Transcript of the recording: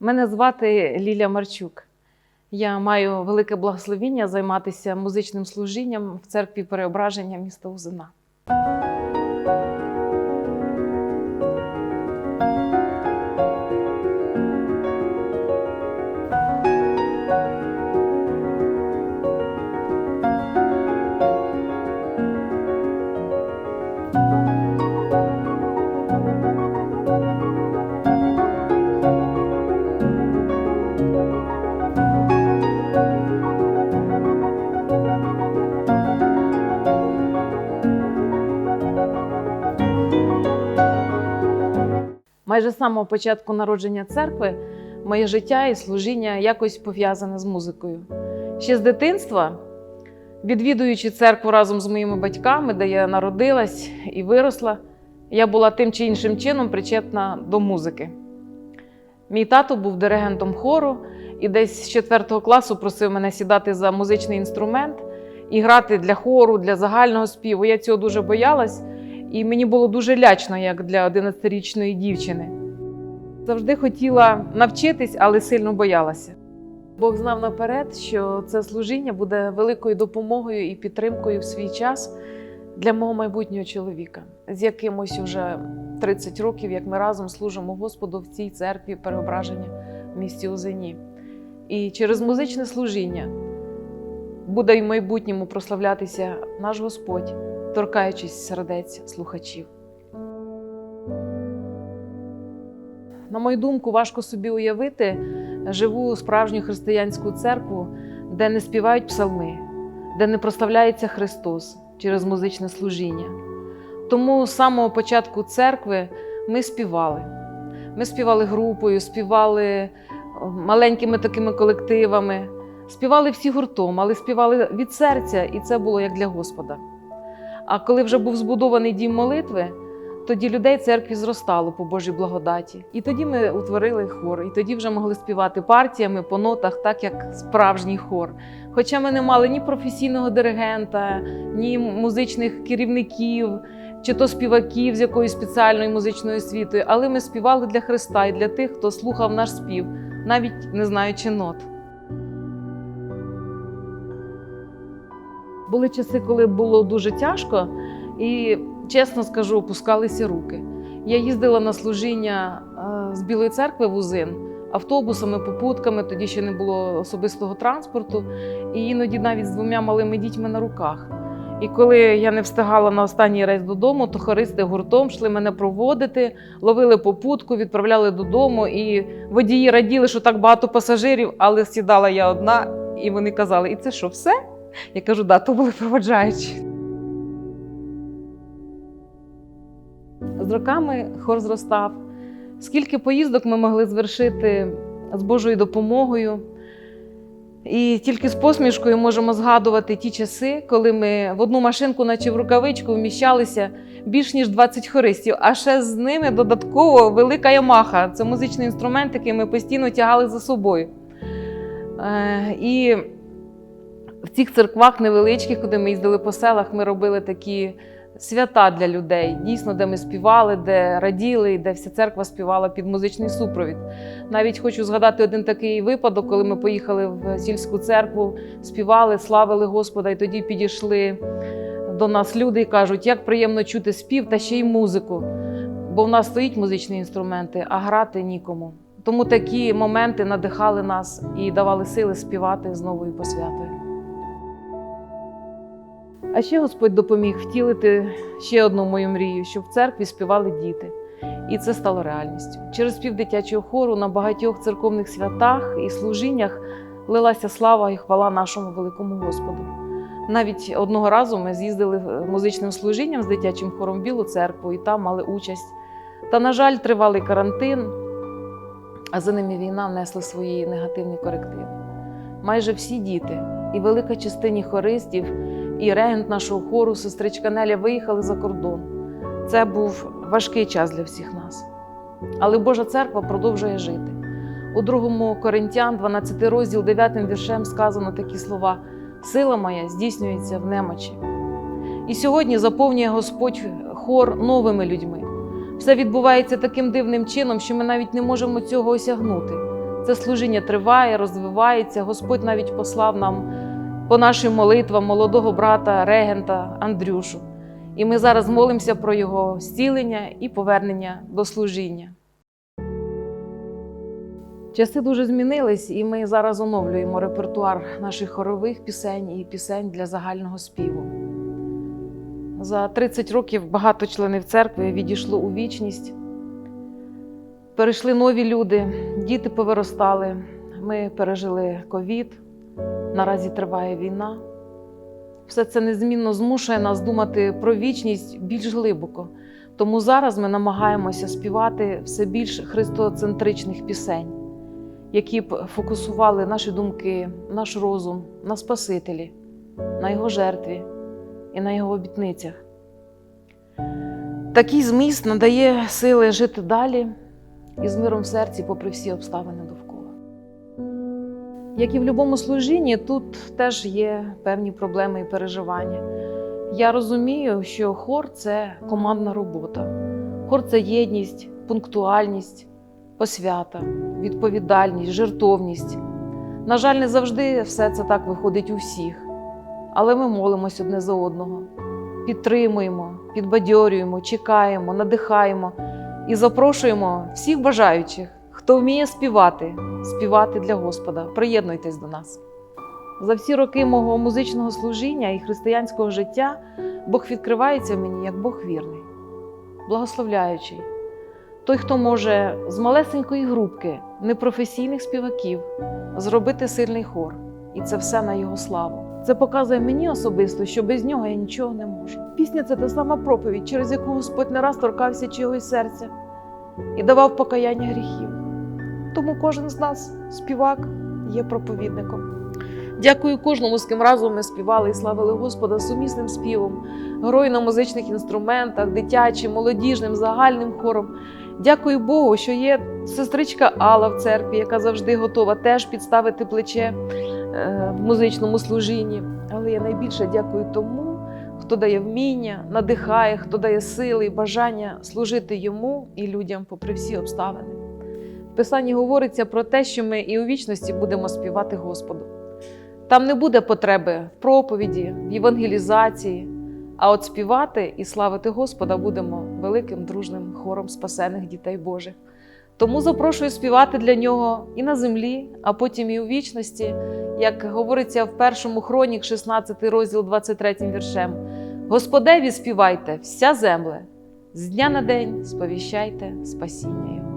Мене звати Лілія Марчук. Я маю велике благословіння займатися музичним служінням в церкві переображення міста Узина. Майже з самого початку народження церкви моє життя і служіння якось пов'язане з музикою. Ще з дитинства, відвідуючи церкву разом з моїми батьками, де я народилась і виросла, я була тим чи іншим чином причетна до музики. Мій тато був диригентом хору і десь з 4 класу просив мене сідати за музичний інструмент і грати для хору, для загального співу. Я цього дуже боялась, і мені було дуже лячно, як для 11-річної дівчини. Завжди хотіла навчитись, але сильно боялася. Бог знав наперед, що це служіння буде великою допомогою і підтримкою в свій час для мого майбутнього чоловіка, з якимось уже 30 років, як ми разом служимо Господу в цій церкві переображення в місті Озині. І через музичне служіння буде й в майбутньому прославлятися наш Господь, торкаючись сердець слухачів. На мою думку, важко собі уявити живу справжню християнську церкву, де не співають псалми, де не прославляється Христос через музичне служіння. Тому з самого початку церкви ми співали. Ми співали групою, співали маленькими такими колективами, співали всі гуртом, але співали від серця, і це було як для Господа. А коли вже був збудований дім молитви, тоді людей церкві зростало по Божій благодаті. І тоді ми утворили хор, і тоді вже могли співати партіями по нотах, так як справжній хор. Хоча ми не мали ні професійного диригента, ні музичних керівників, чи то співаків з якоюсь спеціальною музичною освітою, але ми співали для Христа і для тих, хто слухав наш спів, навіть не знаючи нот. Були часи, коли було дуже тяжко, і чесно скажу, опускалися руки. Я їздила на служіння е, з Білої церкви в Узин автобусами, попутками, тоді ще не було особистого транспорту, і іноді навіть з двома малими дітьми на руках. І коли я не встигала на останній рейс додому, то хористи гуртом йшли мене проводити, ловили попутку, відправляли додому. І водії раділи, що так багато пасажирів, але сідала я одна, і вони казали: І це що, все? Я кажу, да, то були проводжаючі. З роками хор зростав. Скільки поїздок ми могли звершити з Божою допомогою. І тільки з посмішкою можемо згадувати ті часи, коли ми в одну машинку, наче в рукавичку, вміщалися більш ніж 20 хористів, а ще з ними додатково велика ямаха. Це музичний інструмент, який ми постійно тягали за собою. Е, І в цих церквах невеличких, куди ми їздили по селах, ми робили такі свята для людей, дійсно, де ми співали, де раділи, де вся церква співала під музичний супровід. Навіть хочу згадати один такий випадок, коли ми поїхали в сільську церкву, співали, славили Господа, і тоді підійшли до нас люди і кажуть, як приємно чути спів та ще й музику. Бо в нас стоїть музичні інструменти, а грати нікому. Тому такі моменти надихали нас і давали сили співати з новою посвятою. А ще Господь допоміг втілити ще одну мою мрію, щоб в церкві співали діти. І це стало реальністю. Через спів дитячого хору на багатьох церковних святах і служіннях лилася слава і хвала нашому великому Господу. Навіть одного разу ми з'їздили музичним служінням з дитячим хором в Білу церкву і там мали участь. Та, на жаль, тривалий карантин, а за ними війна внесла свої негативні корективи. Майже всі діти і велика частині хористів, і регент нашого хору, сестричка Неля, виїхали за кордон. Це був важкий час для всіх нас. Але Божа церква продовжує жити. У 2 Коринтян, 12 розділ, 9 віршем сказано такі слова: Сила моя здійснюється в немочі. І сьогодні заповнює Господь хор новими людьми. Все відбувається таким дивним чином, що ми навіть не можемо цього осягнути. Це служіння триває, розвивається. Господь навіть послав нам по нашим молитвам молодого брата регента Андрюшу. І ми зараз молимося про його зцілення і повернення до служіння. Часи дуже змінились, і ми зараз оновлюємо репертуар наших хорових пісень і пісень для загального співу. За 30 років багато членів церкви відійшло у вічність. Перейшли нові люди, діти повиростали. Ми пережили ковід, наразі триває війна. Все це незмінно змушує нас думати про вічність більш глибоко. Тому зараз ми намагаємося співати все більш христоцентричних пісень, які б фокусували наші думки, наш розум на Спасителі, на Його жертві і на Його обітницях. Такий зміст надає сили жити далі і з миром в серці, попри всі обставини довкола. Як і в будь-якому служінні, тут теж є певні проблеми і переживання. Я розумію, що хор це командна робота. Хор це єдність, пунктуальність, посвята, відповідальність, жертовність. На жаль, не завжди все це так виходить у всіх, але ми молимось одне за одного, підтримуємо, підбадьорюємо, чекаємо, надихаємо і запрошуємо всіх бажаючих, хто вміє співати, співати для Господа. Приєднуйтесь до нас. За всі роки мого музичного служіння і християнського життя Бог відкривається мені як Бог вірний, благословляючий. Той, хто може з малесенької групки непрофесійних співаків зробити сильний хор, і це все на його славу. Це показує мені особисто, що без нього я нічого не можу. Пісня це та сама проповідь, через яку Господь не раз торкався чогось серця і давав покаяння гріхів. Тому кожен з нас, співак, є проповідником. Дякую кожному, з ким разом ми співали і славили Господа сумісним співом, грою на музичних інструментах, дитячим, молодіжним, загальним хором. Дякую Богу, що є сестричка Алла в церкві, яка завжди готова теж підставити плече е, в музичному служінні. Але я найбільше дякую тому, хто дає вміння, надихає, хто дає сили і бажання служити йому і людям попри всі обставини. В Писанні говориться про те, що ми і у вічності будемо співати Господу. Там не буде потреби в проповіді, в євангелізації, а от співати і славити Господа будемо великим дружним хором спасених дітей Божих. Тому запрошую співати для нього і на землі, а потім і у вічності, як говориться в першому хронік, 16 розділ 23 віршем. Господеві співайте, вся земле, з дня на день сповіщайте спасіння Його.